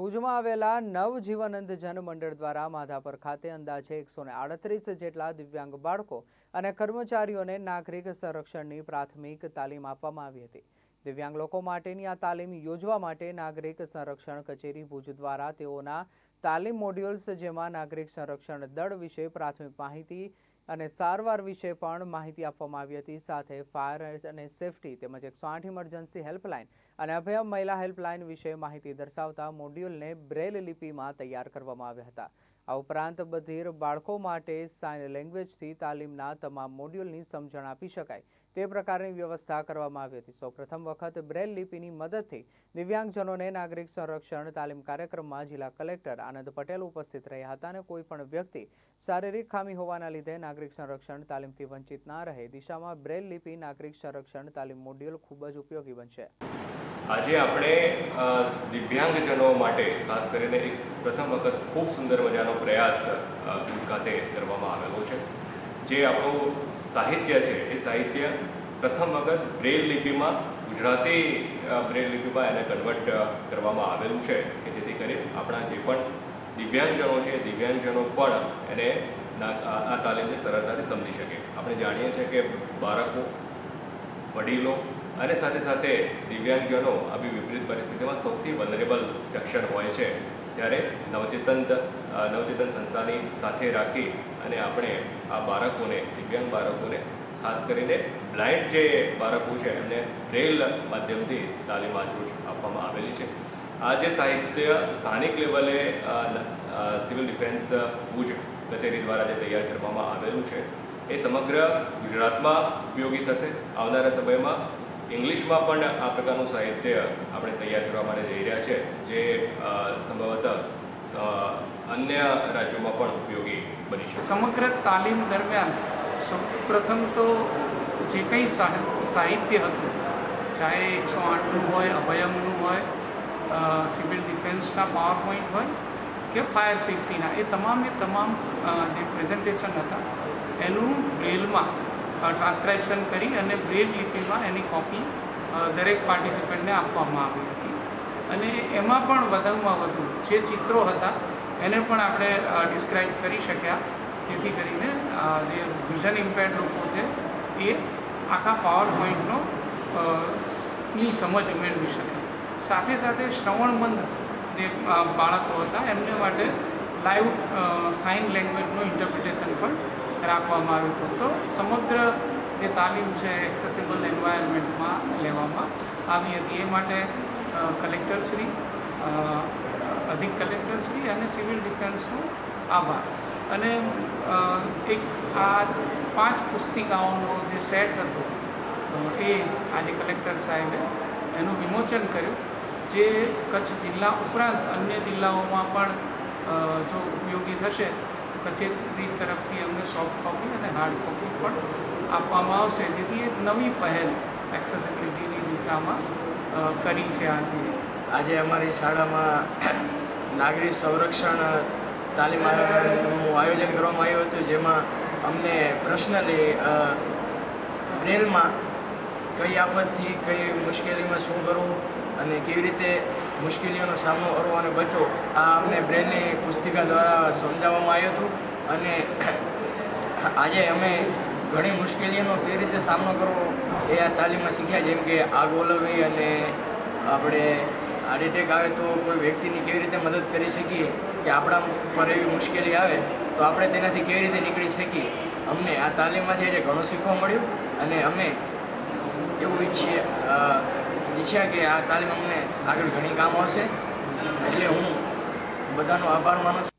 ભુજમાં આવેલા નવજીવનંદ જન મંડળ દ્વારા માધાપર ખાતે અંદાજે એકસો આડત્રીસ જેટલા દિવ્યાંગ બાળકો અને કર્મચારીઓને નાગરિક સંરક્ષણની પ્રાથમિક તાલીમ આપવામાં આવી હતી. દિવ્યાંગ લોકો માટેની આ તાલીમ યોજવા માટે નાગરિક સંરક્ષણ કચેરી ભુજ દ્વારા તેઓના તાલીમ મોડ્યુલ્સ, જેમાં નાગરિક સંરક્ષણ દળ વિશે પ્રાથમિક માહિતી અને સારવાર વિશે પણ માહિતી આપવામાં આવી હતી. સાથે ફાયર અને સેફટી તેમજ એકસો આઠ ઇમરજન્સી હેલ્પલાઇન અને અભયમ મહિલા હેલ્પલાઇન વિશે માહિતી દર્શાવતા મોડ્યુલને બ્રેલ લિપિમાં તૈયાર કરવામાં આવ્યા હતા. આ ઉપરાંત બધીર બાળકો માટે સાઇન લેંગ્વેજથી તાલીમના તમામ મોડ્યુલની સમજણ આપી શકાય. તે પ્રકારની વ્યવસ્થા કરવામાં આવી હતી. સૌપ્રથમ વખત બ્રેલ લિપિની મદદથી દિવ્યાંગજનોને નાગરિક સંરક્ષણ તાલીમ કાર્યક્રમમાં જિલ્લા કલેક્ટર આનંદ પટેલ ઉપસ્થિત રહ્યા હતા અને કોઈ પણ વ્યક્તિ શારીરિક ખામી હોવાના લીધે નાગરિક સંરક્ષણ તાલીમથી વંચિત ના રહે. દિશામાં બ્રેલ લિપિ નાગરિક સંરક્ષણ તાલીમ મોડ્યુલ ખૂબ જ ઉપયોગી બનશે. આજે આપણે દિવ્યાંગજનો માટે ખાસ કરીને એક પ્રથમ વખત ખૂબ સુંદર મજાનો પ્રયાસ ખાતે કરવામાં આવેલો છે. જે આપણું સાહિત્ય છે. એ સાહિત્ય પ્રથમ વખત બ્રેલ લિપિમાં, ગુજરાતી બ્રેલ લિપિમાં એને કન્વર્ટ કરવામાં આવેલું છે કે જેથી કરી આપણા જે પણ દિવ્યાંગજનો છે, દિવ્યાંગજનો પણ એને આ આ તાલીમને સરળતાથી સમજી શકે. આપણે જાણીએ છીએ કે બાળકો, વડીલો અને સાથે સાથે દિવ્યાંગજનો આવી વિપરીત પરિસ્થિતિમાં સૌથી વનરેબલ સેક્શન હોય છે. ત્યારે નવચેતન નવચેતન સંસ્થાની સાથે રાખી અને આપણે આ બાળકોને, દિવ્યાંગ બાળકોને, ખાસ કરીને બ્લાઇન્ડ જે બાળકો છે, એમને બ્રેલ માધ્યમથી તાલીમ આપવામાં આવેલી છે. આ જે સાહિત્ય સ્થાનિક લેવલે સિવિલ ડિફેન્સ ભુજ કચેરી દ્વારા જે તૈયાર કરવામાં આવેલું છે, એ સમગ્ર ગુજરાતમાં ઉપયોગી થશે. આવનારા સમયમાં ઇંગ્લિશમાં પણ આ પ્રકારનું સાહિત્ય આપણે તૈયાર કરવા માટે જઈ રહ્યા છે, જે સંભવતઃ અન્ય રાજ્યોમાં પણ ઉપયોગી બની શકે. સમગ્ર તાલીમ દરમિયાન સૌપ્રથમ તો જે કંઈ સાહિ- સાહિત્ય હતું, ચાહે એકસો આઠનું હોય, અભયમનું હોય સિવિલ ડિફેન્સના પાવર પોઈન્ટ હોય કે ફાયર સેફ્ટીના, એ તમામે તમામ જે પ્રેઝન્ટેશન હતા, એનું બ્રેલમાં ટ્રાન્સક્રાઇપ્શન કરી અને બ્રેલ લિપિમાં એની કોપી દરેક પાર્ટિસિપન્ટને આપવામાં આવી હતી. અને એમાં પણ વધુમાં વધુ જે ચિત્રો હતા, એને પણ આપણે ડિસ્ક્રાઇબ કરી શક્યા. જેથી કરીને જે વિઝન ઇમ્પેર્ડ લોકો છે, એ આખા પાવર પોઈન્ટનો ની સમજ મેળવી શકે. સાથે સાથે શ્રવણબંધ જે બાળકો હતા, એમને માટે લાઈવ સાઇન લેંગ્વેજનું ઇન્ટરપ્રિટેશન પણ રાખવામાં આવ્યું હતું. તો સમગ્ર જે તાલીમ છે એક્સેસિબલ એન્વાયરમેન્ટમાં લેવામાં આવી હતી, એ માટે કલેક્ટરશ્રી અધિક કલેક્ટરશ્રી અને સિવિલ ડિફેન્સનો આભાર. અને એક આ પાંચ પુસ્તિકાઓનો જે સેટ હતો એ આજે કલેક્ટર સાહેબે એનું વિમોચન કર્યું, જે કચ્છ જિલ્લા ઉપરાંત અન્ય જિલ્લાઓમાં પણ જો ઉપયોગી થશે કચેરી તરફથી અમને સોફ્ટ કોપી અને હાર્ડ કોપી પણ આપવામાં આવશે. જેથી એક નવી પહેલ એક્સેસિબિલિટીની દિશામાં કરી છે આજે. આજે અમારી શાળામાં નાગરિક સંરક્ષણ તાલીમ આયોજનનું આયોજન કરવામાં આવ્યું હતું, જેમાં અમને પર્સનલી બ્રેલમાં કઈ આફતથી કઈ મુશ્કેલીમાં શું કરવું અને કેવી રીતે મુશ્કેલીઓનો સામનો કરવો અને બચવો, આ અમને બ્રેલની પુસ્તિકા દ્વારા સમજાવવામાં આવ્યું હતું. અને આજે અમે ઘણી મુશ્કેલીઓનો કેવી રીતે સામનો કરવો એ આ તાલીમમાં શીખ્યા, જેમ કે આગ ઓલવવી અને આપણે હાર્ટ એટેક આવે તો કોઈ વ્યક્તિની કેવી રીતે મદદ કરી શકીએ કે આપણા પર એવી મુશ્કેલી આવે, તો આપણે તેનાથી કેવી રીતે નીકળી શકીએ. અમને આ તાલીમમાંથી આજે ઘણું શીખવા મળ્યું અને અમે એવું ઈચ્છીએ અ, ઈચ્છ્યા કે આ તાલીમ અમને આગળ ઘણી કામ આવશે. એટલે હું બધાનો આભાર માનું છું.